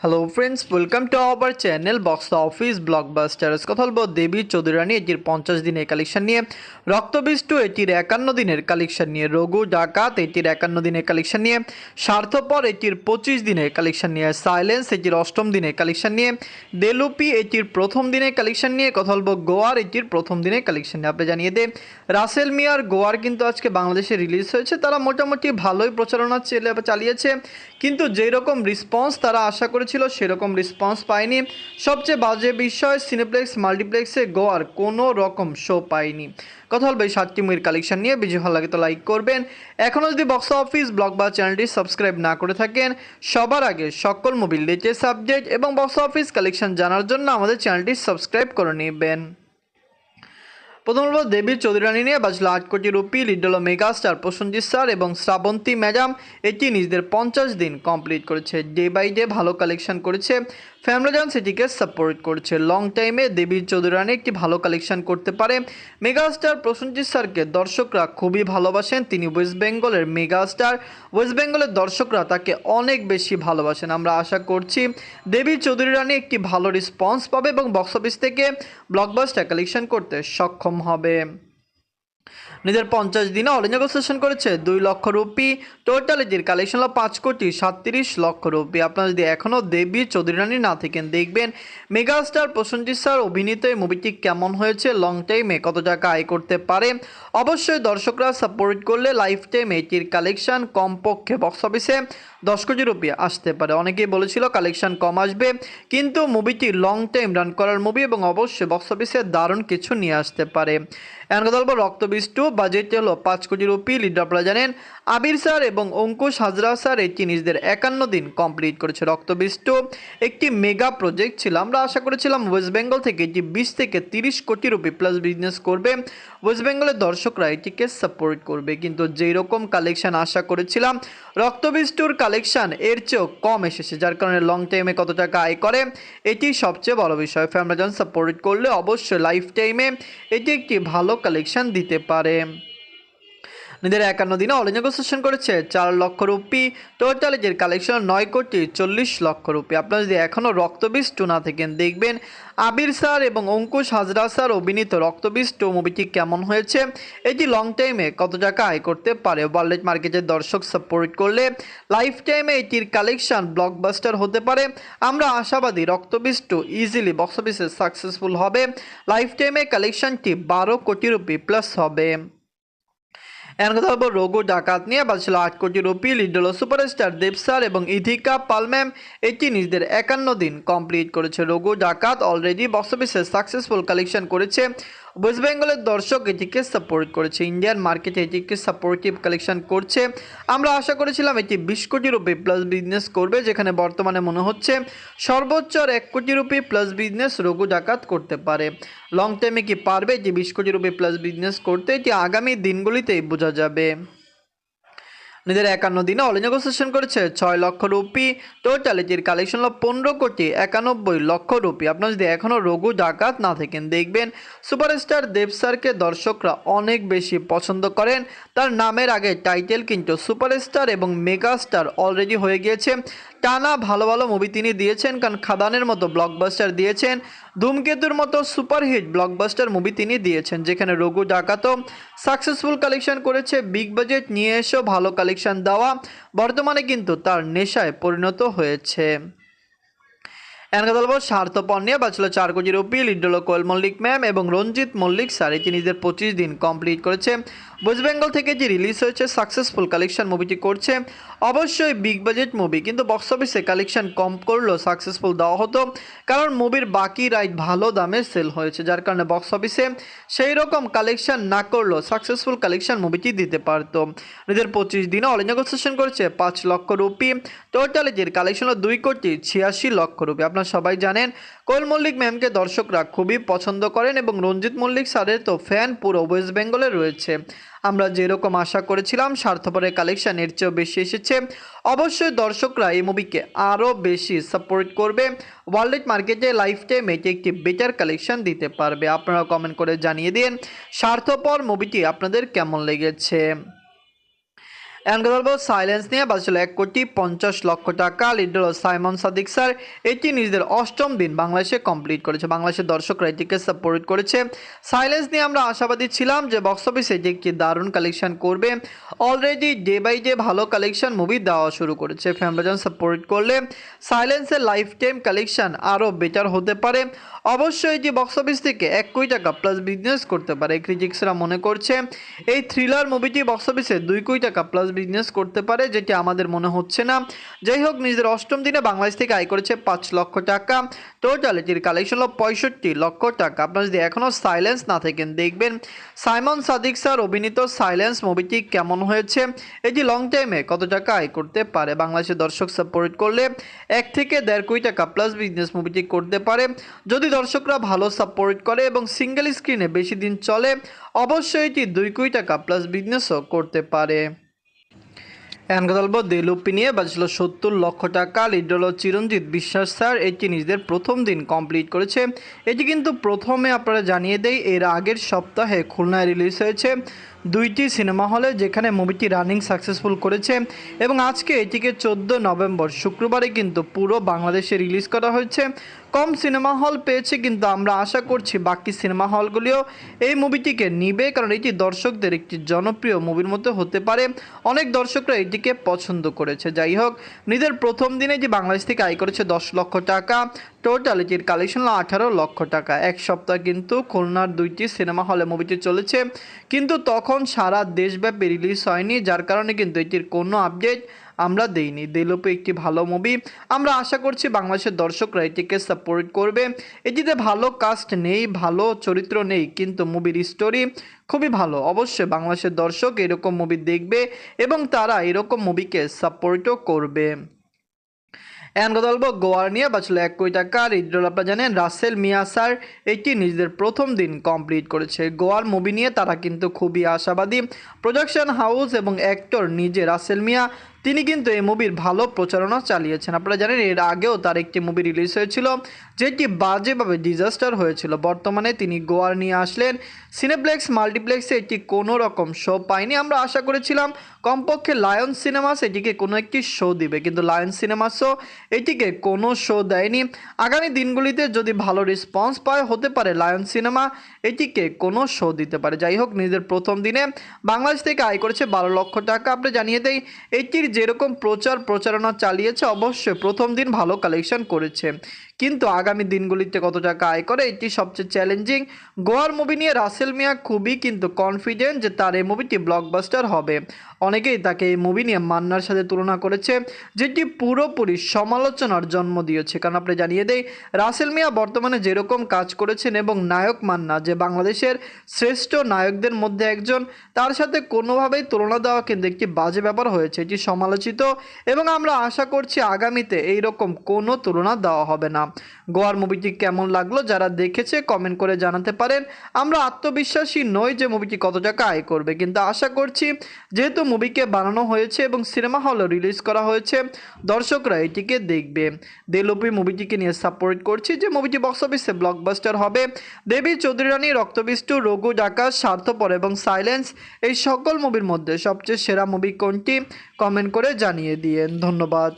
Hello friends welcome to our channel box office blockbusters কথা বলব দেবী চৌধুরানী এটির পঞ্চাশ দিনের কালেকশন নিয়ে, রক্তবিষ্টু এটির একান্ন দিনের কালেকশন নিয়ে, রঘু ডাকাত এটির একান্ন দিনের কালেকশন নিয়ে, স্বার্থপর এটির পঁচিশ দিনের কালেকশন নিয়ে সাইলেন্স এটির অষ্টম দিনের কালেকশন নিয়ে দেলুপি এটির প্রথম দিনের কালেকশন নিয়ে কথা বলব গোয়ার এটির প্রথম দিনের কালেকশন নিয়ে আপনি জানিয়ে দে রাসেল মিয়ার গোয়ার কিন্তু আজকে বাংলাদেশে রিলিজ হয়েছে, তারা মোটামুটি ভালোই প্রচারণা চেলে- চালিয়েছে, কিন্তু যেরকম রেসপন্স তারা আশা করেছিল সেরকম রেসপন্স পায়নি। সবচেয়ে বাজে বিষয় সিনেপ্লেক্স মাল্টিপ্লেক্সে গোয়ার কোনো রকম শো পায়নি। কথা বলবে এই সাতটি মুভির কালেকশন নিয়ে। বেশি ভালো লাগে তো লাইক করবেন। এখনও যদি বক্স অফিস ব্লগ বা চ্যানেলটি সাবস্ক্রাইব না করে থাকেন, সবার আগে সকল মুভির লেটেস্ট আপডেট এবং বক্স অফিস কালেকশন জানার জন্য আমাদের চ্যানেলটি সাবস্ক্রাইব করে নেবেন। প্রথম দেবীর চৌধুরানী নিয়ে বাজলো আট crore rupee lead mega star Prosenjit sir এবং শ্রাবন্তী ম্যাডাম। এটি নিজেদের পঞ্চাশ দিন কমপ্লিট করেছে। ডে বাই ডে ভালো কালেকশন করেছে। ফ্যামরাজান সিটিকে সাপোর্ট করছে। লং টাইমে দেবী চৌধুরানী একটি ভালো কালেকশন করতে পারে। মেগা স্টার প্রসঞ্জিৎ স্যারকে দর্শকরা খুবই ভালোবাসেন। তিনি ওয়েস্ট বেঙ্গলের মেগা স্টার ওয়েস্ট বেঙ্গলের দর্শকরা তাকে অনেক বেশি ভালোবাসেন। আমরা আশা করছি দেবী চৌধুরী রানী একটি ভালো রেসপন্স পাবে এবং বক্স অফিস থেকে ব্লকবাস্টার কালেকশন করতে সক্ষম হবে। নিজের পঞ্চাশ দিনে অল নেগোসিয়েশন করেছে দুই লক্ষ রুপি। টোটাল এটির কালেকশন হলো পাঁচ কোটি সাতত্রিশ লক্ষ রুপি। আপনারা যদি এখনও দেবী চৌধুরী রানী না থাকেন, দেখবেন মেগাস্টার প্রসেনজিৎ স্যার অভিনীত এই মুভিটি কেমন হয়েছে লং টাইমে কত টাকা আয় করতে পারে। অবশ্যই দর্শকরা সাপোর্ট করলে লাইফ টাইম এটির কালেকশন কমপক্ষে বক্স অফিসে দশ কোটি রুপি আসতে পারে। অনেকেই বলেছিল কালেকশন কম আসবে, কিন্তু মুভিটি লং টাইম রান করার মুভি এবং অবশ্যই বক্স অফিসে দারুণ কিছু নিয়ে আসতে পারে। এখন কথা বলব রক্তবীজ টু বাজেট হলো পাঁচ কোটি রুপি। লিড আপনারা জানেন, আবির স্যার এবং অঙ্কুশ হাজরা স্যার এটি নিজেদের একান্ন দিন কমপ্লিট করেছে রক্তবীজ টু একটি মেগা প্রজেক্ট ছিল। আমরা আশা করেছিলাম ওয়েস্ট বেঙ্গল থেকে এটি বিশ থেকে তিরিশ কোটি রুপি প্লাস বিজনেস করবে। ওয়েস্ট বেঙ্গলের দর্শকরা এটিকে সাপোর্ট করবে। কিন্তু যেই রকম কালেকশন আশা করেছিলাম রক্তবীজ টুর কালেকশন এর চেয়েও কম এসেছে, যার কারণে লং টাইমে কত টাকা আয় করে, এটি সবচেয়ে বড় বিষয়। ফ্যামরাজন সাপোর্ট করলে অবশ্যই লাইফ টাইমে এটি একটি ভালো কালেকশন দিতে পারে। নিজের একান্ন দিনে অল নেগোসিয়েশন করেছে, চার লক্ষ রুপি। টোটাল এর কালেকশন নয় কোটি চল্লিশ লক্ষ রুপি। আপনারা যদি এখনও রক্তবীজ টু না থাকেন, দেখবেন আবির স্যার এবং অঙ্কুশ হাজরা স্যার অভিনীত রক্তবীজ টু মুভিটি কেমন হয়েছে, এটি লং টাইমে কত টাকা আয় করতে পারে ওয়ার্ল্ড মার্কেটের দর্শক সাপোর্ট করলে লাইফ টাইমে এটির কালেকশন ব্লকবাস্টার হতে পারে। আমরা আশাবাদী রক্তবীজ টু ইজিলি বক্স অফিসে সাকসেসফুল হবে লাইফ টাইমে কালেকশনটি বারো কোটি রুপি প্লাস হবে। এখন কথা বলব রঘু ডাকাত নিয়ে বাজছিল আট কোটি রুপি। লিড হলো সুপারস্টার দেবসার এবং ইথিকা পালম্যাম এটি নিজেদের একান্ন দিন কমপ্লিট করেছে। রঘু ডাকাত অলরেডি বক্স অফিসে সাকসেসফুল কালেকশন করেছে। ওয়েস্ট বেঙ্গলের দর্শক এটিকে সাপোর্ট করেছে। ইন্ডিয়ান মার্কেটে এটিকে সাপোর্টিভ কালেকশন করছে। আমরা আশা করেছিলাম এটি বিশ কোটি রুপি প্লাস বিজনেস করবে, যেখানে বর্তমানে মনে হচ্ছে সর্বোচ্চ আর এক কোটি রুপি প্লাস বিজনেস রঘু ডাকাত করতে পারে। লং টাইমে কি পারবে এটি বিশ কোটি রুপি প্লাস বিজনেস করতে? এটি আগামী দিনগুলিতেই বোঝা যাবে। নিজের একান্ন দিনে অল নেগোসিয়েশন করেছে। ছয় লক্ষ রুপি। টোটাল এটির কালেকশন হলো পনেরো কোটি একানব্বই লক্ষ রুপি। আপনার যদি এখনও রঘু ডাকাত না থাকেন, দেখবেন সুপারস্টার দেব স্যারকে দর্শকরা অনেক বেশি পছন্দ করেন। তার নামের আগে টাইটেল কিন্তু সুপারস্টার এবং মেগা স্টার অলরেডি হয়ে গিয়েছে। টানা ভালো ভালো মুভি তিনি দিয়েছেন, কারণ খাদানের মতো ব্লকবাস্টার দিয়েছেন। ধূমকেতুর মতো সুপারহিট ব্লকবাস্টার মুভি তিনি দিয়েছেন, যেখানে রঘু ডাকাতও সাকসেসফুল কালেকশন করেছে। বিগ বাজেট নিয়ে এসেও ভালো কালেকশন দেওয়া বর্তমানে কিন্তু তার নেশায় পরিণত হয়েছে। এনকা দলব স্বার্থপর নিয়ে বাঁচল চার কোটি রুপি লিড হলো কোয়েল মল্লিক ম্যাম এবং রঞ্জিত মল্লিক স্যার এটি নিজের পঁচিশ দিন কমপ্লিট করেছে। ওয়েস্ট বেঙ্গল থেকে যে রিলিজ হয়েছে, সাকসেসফুল কালেকশন মুভিটি করছে। অবশ্যই বিগ বাজেট মুভি কিন্তু বক্স অফিসে কালেকশন কম করলেও সাকসেসফুল দেওয়া হতো। কারণ মুভির বাকি রাইট ভালো দামে সেল হয়েছে, যার কারণে বক্স অফিসে সেই রকম কালেকশন না করলেও সাকসেসফুল কালেকশন মুভিটি দিতে পারতো। নিজের পঁচিশ দিনে অল নেগোসিয়েশন করেছে, পাঁচ লক্ষ রুপি। টোটাল এটির কালেকশন হলো, দুই কোটি ছিয়াশি লক্ষ রুপি। আপনারা সবাই জানেন, কোয়েল মল্লিক ম্যামকে দর্শকরা খুবই পছন্দ করেন এবং রঞ্জিত মল্লিক স্যারের তো ফ্যান পুরো ওয়েস্ট বেঙ্গলে রয়েছে। আমরা যেরকম আশা করেছিলাম, স্বার্থপরের কালেকশন এর চেয়েও বেশি এসেছে। অবশ্যই দর্শকরা এই মুভিকে আরও বেশি সাপোর্ট করবে। ওয়ার্ল্ড মার্কেটে লাইফ টাইম এটি একটি বেটার কালেকশন দিতে পারবে। আপনারা কমেন্ট করে জানিয়ে দিন, স্বার্থপর মুভিটি আপনাদের কেমন লেগেছে? কথা সাইলেন্স নিয়ে বাজছিল এক কোটি পঞ্চাশ লক্ষ টাকা। লিডার সাইমন সাদিক স্যার এটি নিজেদের অষ্টম দিন বাংলাদেশে কমপ্লিট করেছে। বাংলাদেশের দর্শকরা এটিকে সাপোর্ট করেছে। সাইলেন্স নিয়ে আমরা আশাবাদী ছিলাম যে বক্স অফিসে এটি একটি দারুণ কালেকশন করবে। অলরেডি ডে বাই ডে ভালো কালেকশন মুভি দেওয়া শুরু করেছে। ফ্যামিলিজন সাপোর্ট করলে সাইলেন্সের লাইফ টাইম কালেকশন আরও বেটার হতে পারে। অবশ্যই এটি বক্স অফিস থেকে এক কোটি টাকা প্লাস বিজনেস করতে পারে ক্রিটিক্সরা মনে করছে। এই থ্রিলার মুভিটি বক্স অফিসে দুই কোটি টাকা প্লাস বিজনেস করতে পারে, যেটি আমাদের মনে হচ্ছে না। যাই হোক নিজের অষ্টম দিনে বাংলাদেশ থেকে আয় করেছে পাঁচ লক্ষ টাকা। টোটাল এটির কালেকশন হলো পঁয়ষট্টি লক্ষ টাকা। আপনারা যদি এখনও সাইলেন্স না থাকেন, দেখবেন সাইমন সাদিক স্যার অভিনীত সাইলেন্স মুভিটি কেমন হয়েছে? এটি লং টাইমে কত টাকা আয় করতে পারে, বাংলাদেশের দর্শক সাপোর্ট করলে এক থেকে দেড় কোটি টাকা প্লাস বিজনেস মুভিটি করতে পারে। যদি দর্শকরা ভালো সাপোর্ট করে এবং সিঙ্গেল স্ক্রিনে বেশি দিন চলে, অবশ্যই এটি দুই কোটি টাকা প্লাস বিজনেসও করতে পারে। এখন কথা বলব দেলুপি নিয়ে বাজছিল সত্তর লক্ষ টাকা। লিড হলো চিরঞ্জিত বিশ্বাস স্যার, এটি নিজেদের প্রথম দিন কমপ্লিট করেছে। এটি কিন্তু প্রথমে আপনারা জানিয়ে দেই, এর আগের সপ্তাহে খুলনায় রিলিজ হয়েছে। দুইটি সিনেমা হলে যেখানে মুভিটি রানিং সাকসেসফুল করেছে এবং আজকে এটিকে চোদ্দ নভেম্বর শুক্রবারে কিন্তু পুরো বাংলাদেশে রিলিজ করা হয়েছে। কম সিনেমা হল পেয়েছে কিন্তু আমরা আশা করছি বাকি সিনেমা হলগুলিও এই মুভিটিকে নিবে কারণ এটি দর্শকদের একটি জনপ্রিয় মুভির মতো হতে পারে। অনেক দর্শকরা এটিকে পছন্দ করেছে। যাই হোক নিজের প্রথম দিনে যে বাংলাদেশ থেকে আয় করেছে দশ লক্ষ টাকা। টোটাল এটির কালেকশন আঠারো লক্ষ টাকা। এক সপ্তাহ কিন্তু খুলনার দুইটি সিনেমা হলে মুভিটি চলেছে। কিন্তু তখন সারা দেশব্যাপী রিলিজ হয়নি, যার কারণে কিন্তু এটির কোনো আপডেট আমরা দেইনি। দেলোপে একটি ভালো মুভি। আমরা আশা করছি বাংলাদেশের দর্শকরা এটিকে সাপোর্ট করবে। এটিতে ভালো কাস্ট নেই, ভালো চরিত্র নেই, কিন্তু মুভির স্টোরি খুবই ভালো। অবশ্যই বাংলাদেশের দর্শক এরকম মুভি দেখবে এবং তারা এরকম মুভিকে সাপোর্টও করবে। কথা বলব, গোয়ার নিয়ে বাঁচলো এক কোটি টাকা রিড্রল আপনারা জানেন রাসেল মিয়াসার এটি নিজেদের প্রথম দিন কমপ্লিট করেছে। গোয়ার মুভি নিয়ে তারা কিন্তু খুবই আশাবাদী। প্রোডাকশন হাউস এবং অ্যাক্টর নিজে রাসেল মিয়া তিনি কিন্তু এই মুভির ভালো প্রচারণা চালিয়েছেন। আপনারা জানেন, এর আগেও তার একটি মুভি রিলিজ হয়েছিল, যেটি বাজেভাবে ডিজাস্টার হয়েছিল। বর্তমানে তিনি গোয়ার নিয়ে আসলেন। সিনেপ্লেক্স মাল্টিপ্লেক্সে এটি কোনো রকম শো পায়নি। আমরা আশা করেছিলাম, কমপক্ষে লায়ন সিনেমাস এটিকে কোনো একটি শো দিবে। কিন্তু লায়ন সিনেমাসও এটিকে কোনো শো দেয়নি। আগামী দিনগুলিতে যদি ভালো রেসপন্স পায়, হতে পারে লায়ন সিনেমা এটিকে কোনো শো দিতে পারে। যাই হোক, নিজের প্রথম দিনে বাংলাদেশ থেকে আয় করেছে বারো লক্ষ টাকা। আপনি জানিয়ে দেই, এটির যেরকম প্রচার প্রচারণা চালিয়েছে অবশ্যই প্রথম দিন ভালো কালেকশন করেছে। কিন্তু আগামী দিনগুলিতে কত টাকা আয় করে, এটি সবচেয়ে চ্যালেঞ্জিং গোয়ার মুভি নিয়ে রাসেল মিয়া খুবই কিন্তু কনফিডেন্ট যে তার এই মুভিটি ব্লকবাস্টার হবে। অনেকেই তাকে এই মুভি নিয়ে মান্নার সাথে তুলনা করেছে, যেটি পুরোপুরি সমালোচনার জন্ম দিয়েছে। কারণ আপনি জানিয়ে দেই, রাসেল মিয়া বর্তমানে যেরকম কাজ করেছেন এবং নায়ক মান্না, যে বাংলাদেশের শ্রেষ্ঠ নায়কদের মধ্যে একজন, তার সাথে কোনোভাবেই তুলনা দেওয়া কিন্তু একটি বাজে ব্যাপার হয়েছে। এটি সমালোচিত এবং আমরা আশা করছি আগামীতে এই রকম কোনো তুলনা দেওয়া হবে না। গোয়ার মুভিটি কেমন লাগল যারা দেখেছে কমেন্ট করে জানাতে পারেন। আমরা আত্মবিশ্বাসী নই যে মুভিটি কত টাকা আয় করবে, কিন্তু আশা করছি যেহেতু মুভিকে বানানো হয়েছে এবং সিনেমা হলে রিলিজ করা হয়েছে, দর্শকরা এটিকে দেখবে। দেলোপি মুভিটিকে নিয়ে সাপোর্ট করছি যে মুভিটি বক্স অফিসে ব্লকবাস্টার হবে। দেবী চৌধুরী রানী রক্তবিষ্টু, রঘু ডাকাত, স্বার্থপর এবং সাইলেন্স এই সকল মুভির মধ্যে সবচেয়ে সেরা মুভি কোনটি? কমেন্ট করে জানিয়ে দিয়েন। ধন্যবাদ।